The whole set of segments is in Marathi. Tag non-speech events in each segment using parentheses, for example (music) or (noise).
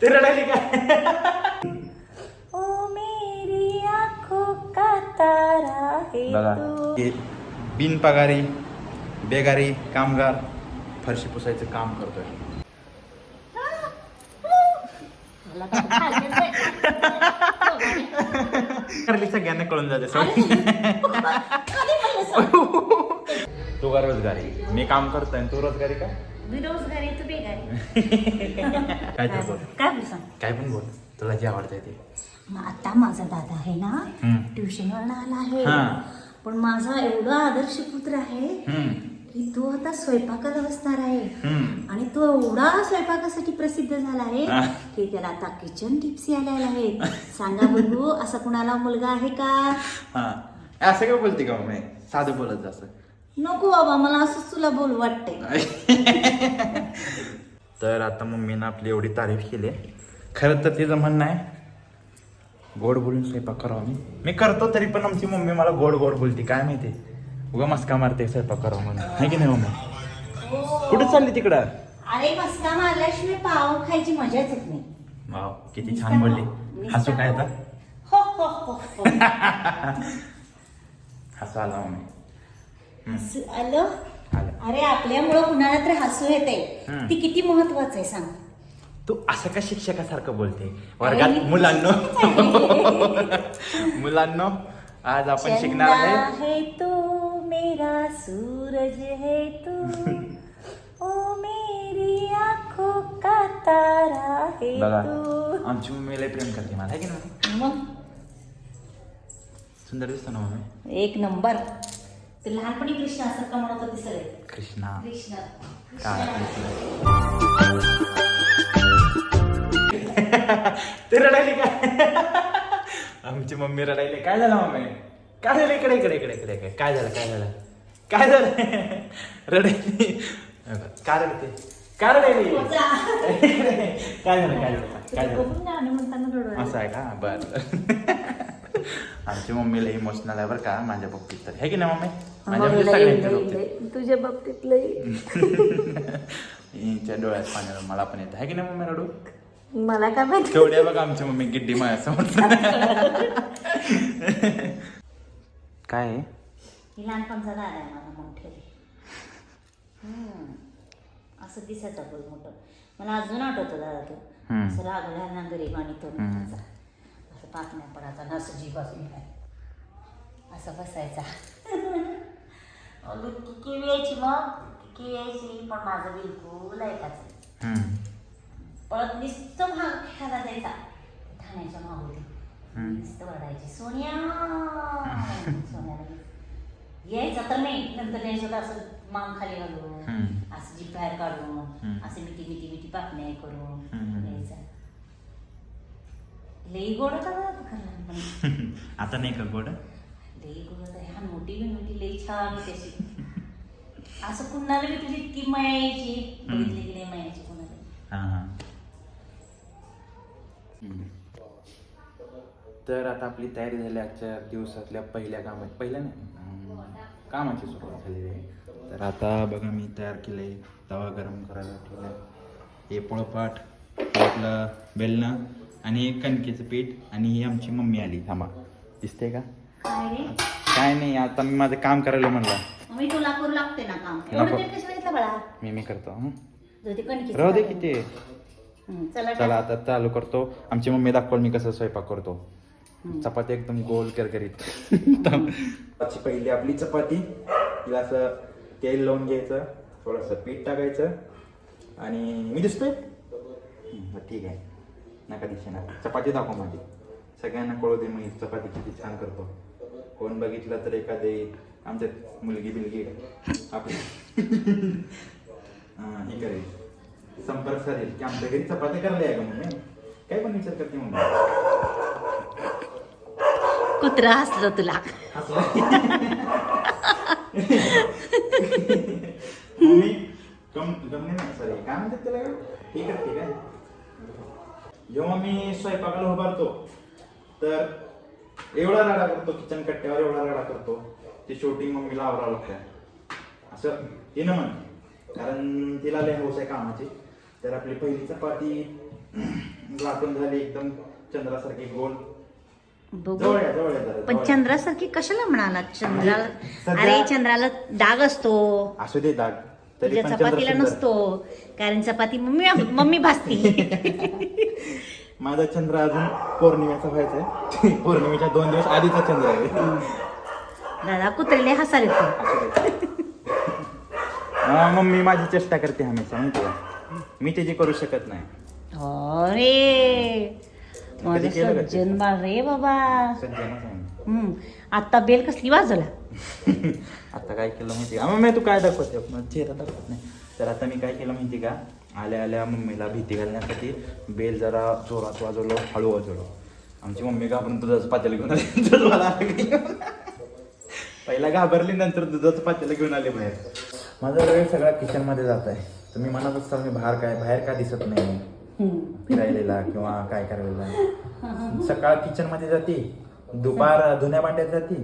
ते रडायली का ओ मेरी आंखों का तारा है बघा तू। हे बिनपगारी बेगारी कामगार फरशी पुसायचं काम करतोय. मला काय खाल्लं नाही. करली सगळ्यांना कळून जाते कधी म्हणलं सांग? तू का रोजगारी? मी काम करतोय आणि तू रोजगारी का? तू (laughs) काय तर बोल. काय बोल सांग? काय पण बोल. तुला जे आवडतंय ते. मग आता माझा दादा आहे ना हम्म. ट्युशनवरून आला आहे. हा. पण माझा एवढा आदर्श पुत्र आहे हम्म, की तो आता स्वयंपाकाला बसणार आहे. हम्म. आणि तो एवढा स्वयंपाकासाठी प्रसिद्ध झाला आहे हा. की त्याला आता किचन टिप्स यायला आहेत. सांगा बघू असा कुणाला मुलगा आहे का? हा. असं काय बोलते का मग? साधं बोलत जा असं. नको बाबा मला असंच तुला बोल वाटतंय. (laughs) तर आता मम्मीनं आपली एवढी तारीफ केली. खरं तर तिचं म्हणणं आहे गोड बोलून स्वयंपाक करावा मी. मी करतो तरी पण आमची मम्मी मला गोड गोड बोलते काय माहिती? उगा मस्का मारते स्वयंपाक करावा म्हणून. आहे की नाही मम्मी? कुठे चालली तिकडं? अरे मस्का मारल्याशिवाय पाव खायची मजाच येत नाही. वाव किती छान बोलली. हसू काय आता? हो हो हो हो. हसू आला मम्मी हसू आलं? आलं. अरे आपल्यामुळं कुणाला तर हसू येते हम्म. ती किती महत्वाचं आहे सांग. तू असं का शिक्षकासारखं बोलते? वर्गात मी- मुलांनो. (laughs) मुलांनो आज आपण शिकणार चंदा आहे. है तू मेरा सूरज है तू. (laughs) ओ मेरी आंखों का तारा है बघा तू. आमची मम्मी लय प्रेम करते मला की नाही? मग? सुंदर दिसतो ना मम्मी? एक नंबर. ते लहानपणी कृष्ण असं का म्हणत होते सगळे? कृष्णा. कृष्ण. (laughs) ते रडायले का? (laughs) आमची मम्मी रडायले काय झालं मम्मी काय झालं इकडे इकडे इकडे इकडे. काय झालं काय झालं? काय झालं? (laughs) रडायली. काय रडते? काय रडायली. काय झालं काय झालं? काय झालं? रडू असं आहे का? बर. आमची मम्मीला इमोशनल आहे बरं का माझ्या बाबतीत तर. हे की नाही मम्मी? माझ्या मग म्हणजे सगळ्यांच्या बाबतीत. तुझ्या बाबतीत लई. हिच्या डोळ्यात पाणी आलं, मला पण येतं. आहे की नाही मम्मी रडू? मला काय माहिती? आहे बघा आमची मम्मी गिड्डी माझ्यासमोर. काय? ही लहानपणचा दादा आहे माझा मोठे हम्म. असं दिसायचा बोल मोठं. मला अजून आठवतो दादा तो. असं लागला ना गरीब आणि तो असं पाकण्या पडायचा ना असं जीव असून काय असं बसायचा किती यायची मग. किती यायची पण माझं बिलकुल ऐकायचं. पळत नुसतं भाग खेळायला द्यायचा. ठाण्याच्या मागोली हम्म. नुसतं वाढायची सोन्या! सोन्याला यायचं तर नाही. नंतर यायचं तर असं मान खाली घालून. असं जीप बाहेर काढून. असे मिठी मिठी मिठी पाकण्या करून. यायचा. लई गोड होता ना तो खरं लहानपणी आता नाही का गोड? लई गोड होता ह्या मोठी बी मोठी लई छान होती अशी. असं कुणाला बी तुझी इतकी माया यायची बघितली की नाही माया यायची कुणाला? हा हा. तर आता आपली तयारी झाली आजच्या दिवसातल्या पहिल्या कामात पहिल्या नाही अं, कामाची सुरुवात झालेली आहे. तर आता बघा मी तयार केलं आहे तवा गरम करायला ठेवला हे पोळपाट आपलं बेलणं आणि एक कणकेचं पीठ आणि ही आमची मम्मी आली. थांबा. दिसते का? काय नाही आता मी माझं काम करायला म्हणलं. मी तुला करू लागते ना काम. एवढं नको. ते कशाला घेतलं बाळा. मी मी करतो हं. जाऊ दे कणकीचं राहू दे. किती. हं, चला. आता चालू करतो. आमची मम्मी दाखवल मी कसं स्वयंपाक करतो. चपाती एकदम गोल करकरीत. (laughs) आजची पहिली आपली चपाती. तिला असं तेल लावून घ्यायचं थोडंसं पीठ टाकायचं. आणि मी दिसतोय? हं, ठीक आहे. नका दिसे ना चपाती दाखव माझी. सगळ्यांना कळू दे मी चपाती किती छान करतो. कोण बघितलं तर एखादे आमच्यात मुलगी बिलगी आपली. हां हे करेल संपर्क साधेल. की आमच्या घरी चपाती करायला आहे का मम्मी. काय पण विचार करते मम्मी. कुत्रा हसलं तुला. मम्मी कम गमने नाही सॉरी काय म्हणतात त्याला ठीक आहे ठीक आहे जेव्हा मी स्वयंपाकाला उभारतो तर एवढा राडा करतो किचन कट्ट्यावर एवढा राडा करतो ते शेवटी मम्मीला आवरावं लागतं असं तिनं म्हण कारण तिला लय हौस आहे कामाची. तर आपली पहिली चपाती लाटून झाली एकदम चंद्रासारखी गोल. पण. चंद्रासारखी कशाला म्हणाला चंद्राला अरे चंद्राला डाग असतो. असू दे दाग. तुझ्या पण चपातीला. नसतो कारण चपाती मम्मी मम्मी भाजती. (laughs) माझा चंद्र अजून पौर्णिमेचा व्हायचा आहे. (laughs) पौर्णिमेच्या दोन दिवस आधीचा चंद्र आहे. दादा कुत्रेले हसाले तू मम्मी माझी चेष्टा करते हमेशा माहिती मी त्याची करू शकत नाही. अरे माझं ते? सज्जन बाळ रे बाबा. हम्म. आता बेल कसली वाजवला (laughs) आता काय केलं माहिती का? मम्मी तू काय दाखवते? चेहरा दाखवत नाही. तर आता मी काय केलं माहिती का? आल्या आल्या मम्मीला भीती घालण्यासाठी बेल जरा जोरात वाजवलो हळू वाजवलो. आमची मम्मी घाबरून दुधाचं पातेलं घेऊन आली. (laughs) पहिला घाबरली नंतर दुधाचं पातेलं घेऊन आले बाहेर. माझा वेळ सगळा किचनमध्ये जात आहे. तुम्ही म्हणत असाल मी बाहेर काय बाहेर का दिसत नाही? फिरायलेला किंवा काय करायला? (laughs) सकाळ किचनमध्ये जाते. दुपार धुण्या भांड्यात जाते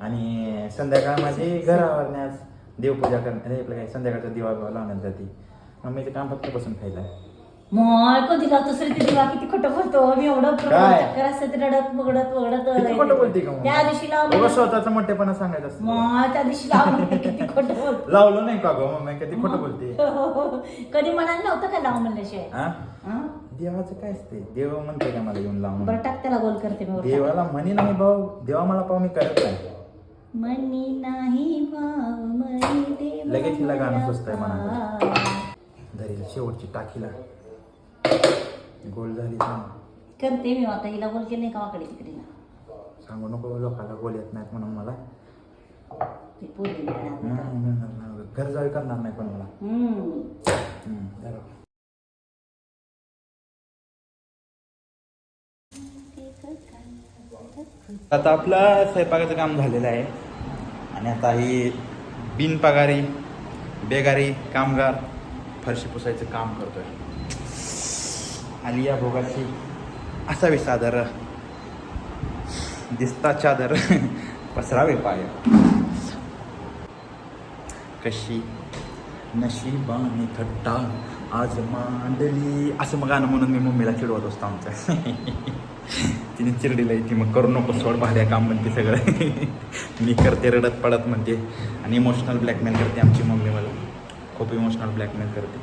आणि संध्याकाळ माझी घर आवरण्यास देवपूजा करण्यात आपलं काय संध्याकाळचा दिवा लावण्यात जाते. मम्मीचं काम फक्त बसून खायला. मग कधी लावतो सर ते दिवा? किती खोटं बोलतो. मी एवढं काय? चक्कर असते ते रडत बगडत वगडत किती खोटं बोलते का त्या दिवशी लावलं मग स्वतःचा मोठेपणा सांगायचं असतं. मग त्या दिवशी लावलं किती खोटं बोलतो. (laughs) लावलं नाही का गं मम्मी? किती खोटं बोलते? (laughs) कधी म्हणाल नव्हतं का लाव म्हणल्याशिवाय? हा हं? देवाचं काय असते देव म्हणते का मला येऊन लावून बरं टाक त्याला गोल करते मी वर. देवाला म्हणी नाही भाऊ देवा मला पाहू मी करत नाही मनी नाही भाव मनी देवा लगेच हिला गाणं सुचतंय मला. धरेल शेवटची टाकीला गोल झाली करते मी आता हिला गोल केले का वाकडे तिकडे ना सांगू नको लोकांना गोल येत नाहीत म्हणून मला ते पोरगी नाही. नाही, नाही, नाही, नाही. घर जावी करणार नाही पण मला हम्म. हम्म, जरा. आता आपला स्वयंपाकाचं काम झालेलं आहे. आणि आता ही बिनपगारी बेगारी कामगार फरशी पुसायचं काम करतोय. आलिया भोगाची असावी सादर दिसता चादर. पसरावे पाय. कशी? नशिबाने थट्टा. आज मांडली. असं मग गाणं म्हणून मी मम्मीला चिडवत असतो आमचं तिने चिरडीला ती मग करू नको सोड भाड्या काम म्हणते सगळं. (laughs) मी करते रडत पडत म्हणते. आणि इमोशनल ब्लॅकमेल करते आमची मम्मी मला. खूप इमोशनल ब्लॅकमेल करते.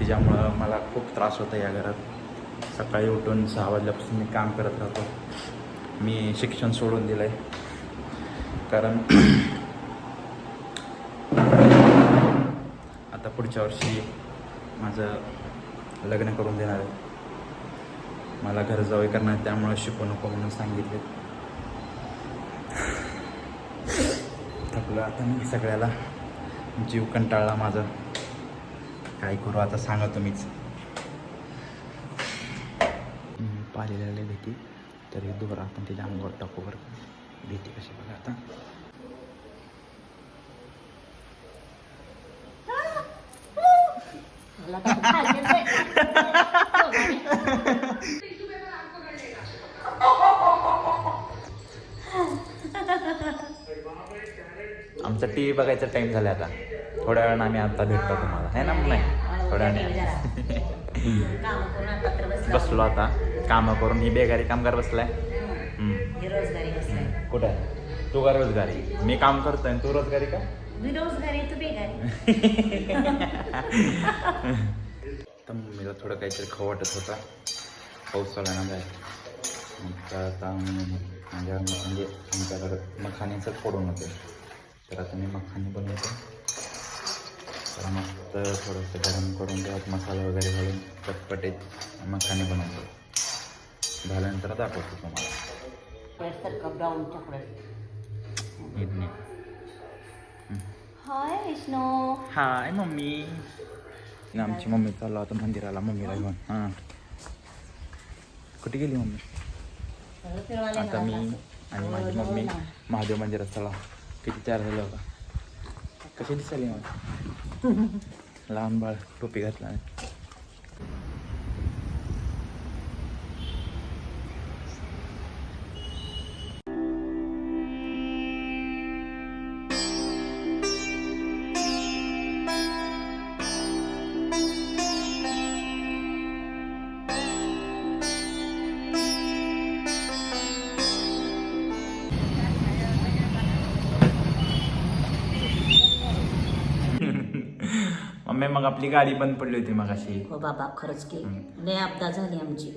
तिच्यामुळं मला खूप त्रास होतो या घरात. सकाळी उठून सहा वाजल्यापासून मी काम करत राहतो. मी शिक्षण सोडून दिलं आहे कारण (clears throat) आता पुढच्या वर्षी माझं लग्न करून देणार आहे. मला घर जावे करणार त्यामुळे शिकू नको म्हणून सांगितले. थकलो आता मी सगळ्याला. जीव कंटाळला माझा. काय करू आता सांगा तुम्हीच हम्म, पाहिलेल्या भीती. तर हे दोर आपण त्याच्या अंगावर टाकू बरं. भीती कशी बघा आता. आमचा टी व्ही बघायचा टाइम झाला आता. थोड्या वेळानं आम्ही आता भेटतो तुम्हाला. आहे ना? नाही. थोड्या वेळाने. बसला. आता. कामं करून ही बेगारी कामगार बसलाय. कुठं आहे? तू का रोजगारी? मी काम करतोय. आणि तू रोजगारी का? बेरोजगारी तू बेगारी (laughs) तर मम्मीला थोडं काहीतरी खाऊ वाटत होता. पाऊस चालला ना आता म्हणजे आमच्याकडं मखाण्याचं फोडून होते तर आता मी मखाने बनवतो. तर मस्त थोडंसं गरम करून त्यात मसाला वगैरे घालून चटपटीत मखाने बनवतो. झाल्यानंतर दाखवतो तुम्हाला. Brown chocolate hi Vishnu. Hi mummy. आमची मम्मी चालला होता मंदिराला. मम्मीला घेऊन. हां. कुठे गेली मम्मी? आता मी आणि माझी मम्मी महादेव मंदिरात चला. किती चार झालं होता कशी दिसाली? मला (laughs) लहान बाळ टोपी घातला मम्मी मग आपली गाडी बंद पडली होती मग अशी हो बाबा खरंच की. लय अपघात झाली आमची.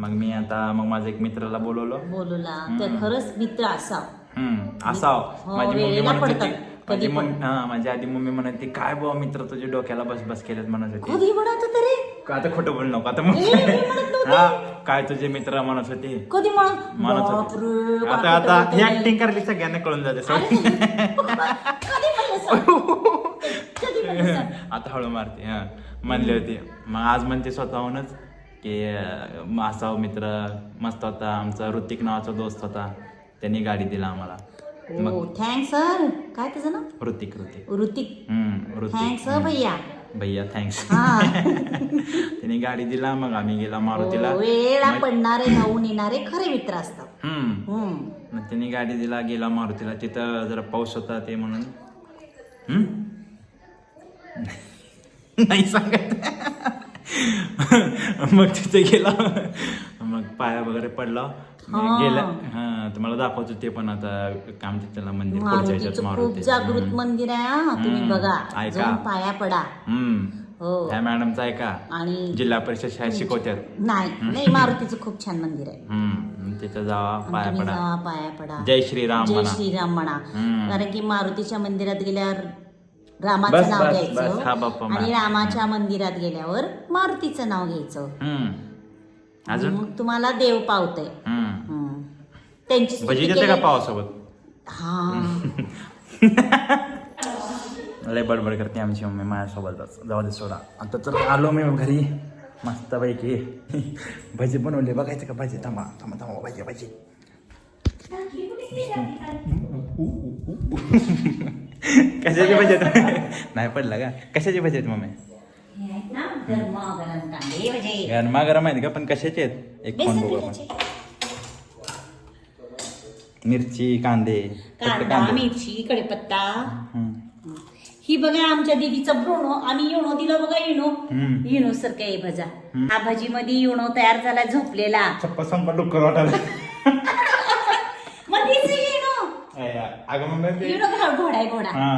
मग मी आता मग माझ्या एक मित्राला बोलवलं. बोलूला ते खरंच मित्र असा हम्म. असाव. हो, माझी मम्मी वेळेला म्हणत होती पडतात. माझी कधी मम्मी हा माझी आधी मम्मी म्हणत होती काय बुवा मित्र तुझे डोक्याला बस बस केलेत म्हणत होती. कधी म्हणत तरी का आता खोटं बोल नको आता मग ए, मी म्हणत नव्हते. हा काय तुझे मित्र म्हणत होते? कधी म्हणत म्हणत बापरे, होते. बापरे, आता आता बापरे. ही ऍक्टिंग करायला सगळ्यांना कळून जाते अरे, सर कधी म्हणलं (laughs) सांग? (laughs) आता हळू मारते हा. म्हणले होते. मग आज म्हणते स्वतःहूनच की असा मित्र मस्त होता आमचा ऋतिक नावाचा दोस्त होता. त्यांनी गाडी दिला आम्हाला. हो थँक्स सर काय त्याचं नाव? ऋतिक ऋतिक. ऋतिक. हम्म ऋतिक. थँक्स भैया. भैया थँक्स (laughs) त्यांनी गाडी दिला मग आम्ही गेला मारुतीला. वेळेला पडणारे (clears throat) धावून येणारे खरे मित्र असतात. हम्म. हम्म. मग त्यांनी गाडी दिला गेला मारुतीला. तिथं जरा पाऊस होता ते म्हणून. हम्म? (laughs) नाही सांगत. (laughs) मग तिथे गेला. मग पाया वगैरे पडला. गेला. हा तुम्हाला दाखवतो ते पण आता काम त्याला मंदिर मारुतीचं खूप मारुती जागृत मंदिर आहे हा तुम्ही हम्म. बघा. ऐका. जाऊन पाया पडा. हम्म. हो. ह्या मॅडमचा आहे का आणि जिल्हा परिषद शाळेत शिकवतात नाही नाही मारुतीचं खूप छान मंदिर आहे. हम्म. तिथं जावा आणि पाया तुम्ही पडा. जावा पाया पडा. जय श्रीराम जय म्हणा. श्रीराम म्हणा. हम्म. कारण की मारुतीच्या मंदिरात गेल्यावर रामाचं बस, नाव बस, बस. हा घ्यायचं आणि मा- रामाच्या मंदिरात गेल्यावर मारुतीचं नाव घ्यायचं. हम्म. अजून? मग तुम्हाला देव पावतय. हम्म. त्यांची स्तुती भजी देते का केली- पावासोबत? हा. (laughs) लय बडबड करते आमची मम्मी माझ्यासोबतच जाऊ दे सोडा. आता तर आलो मी घरी. मस्तपैकी. (laughs) भजी बनवले. बघायचं का भजी? थांबा थांबा थांबा. भजी भजी. (laughs) कशाची भजी आहेत? नाही पडला का? कशाची भजी आहेत मम्मी? हे आहेत ना गरमागरम कांदे. भजे गरमा गरम आहेत का? पण कशाचे आहेत? एक फोन बघू आपण. मिरची कांदे कांदा मिरची कढीपत्ता. हम्म. ही बघा आमच्या दीदीचा ब्रोणो. आम्ही युनो दिला बघा युनो हम्म. युनो सर काय भजा हा भजी मध्ये युनो तयार झाला झोपलेला. चप्पा संपा डुक्कर वाटायला. (laughs) अगं ते- घोडा आहे घोडा हा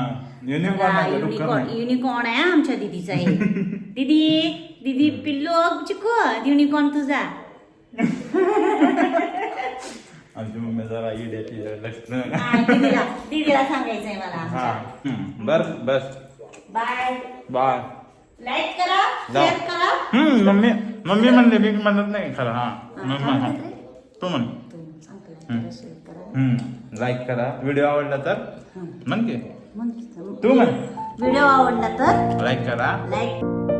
युनिकॉर्न डुक्कर युनिकॉर्न नाही. युनिकॉर्न आहे आमच्या दीदीचा आहे (laughs) दीदी दीदी पिल्लू चिको युनिकॉर्न तुझा. आमची मम्मी जरा इड्याची लक्ष हा, दीदीला दीदीला सांगायचंय मला हा हम्म, बस बस. बाय बाय लाईक करा. शेअर करा. हम्म मम्मी मम्मी म्हणले मी म्हणत नाही खरं हा मम्मा हा? तू म्हण. तू सांग हम्म लाईक करा व्हिडिओ आवडला तर म्हण की म्हण की, तू म्हण व्हिडिओ आवडला तर लाईक करा लाईक